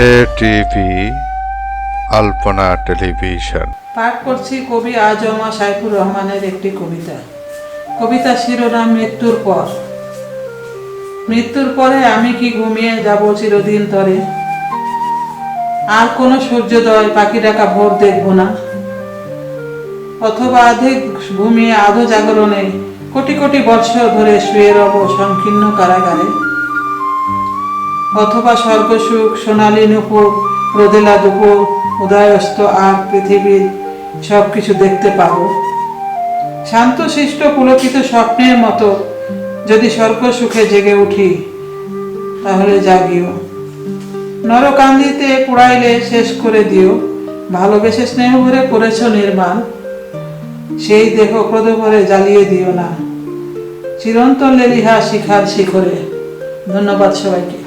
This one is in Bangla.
এটিভি আলপনা টেলিভিশন পাঠ করছি কবি আজমা সাইফুর রহমানের একটি কবিতা। কবিতা শিরোনাম, মৃত্যুর পর। মৃত্যুর পরে আমি কি ঘুমিয়ে যাব চিরদিন তরে আর কোনো সূর্যোদয় পাখি ডাকা ভোর দেখব না। অথবা আধে ঘুমিয়ে আধো জাগরণে কোটি কোটি বৎসর ধরে শুয়ে রব সংকীর্ণ কারাগারে। অথবা স্বর্গসুখ, সোনালী নুপুর রোদেলা দুপুর উদয়স্ত আর পৃথিবীর সব কিছু দেখতে পাবো। শান্ত শিষ্ট পুলকিত স্বপ্নের মতো যদি স্বর্গ সুখে জেগে উঠি, তাহলে জাগিও। নরকান্দিতে পুড়াইলে শেষ করে দিও। ভালোবেসে স্নেহ ভরে করেছ নির্মাণ। সেই দেহ ক্রোধভরে জ্বালিয়ে দিও না। চিরন্তন লেলিহা শিখার শিখরে। ধন্যবাদ সবাইকে।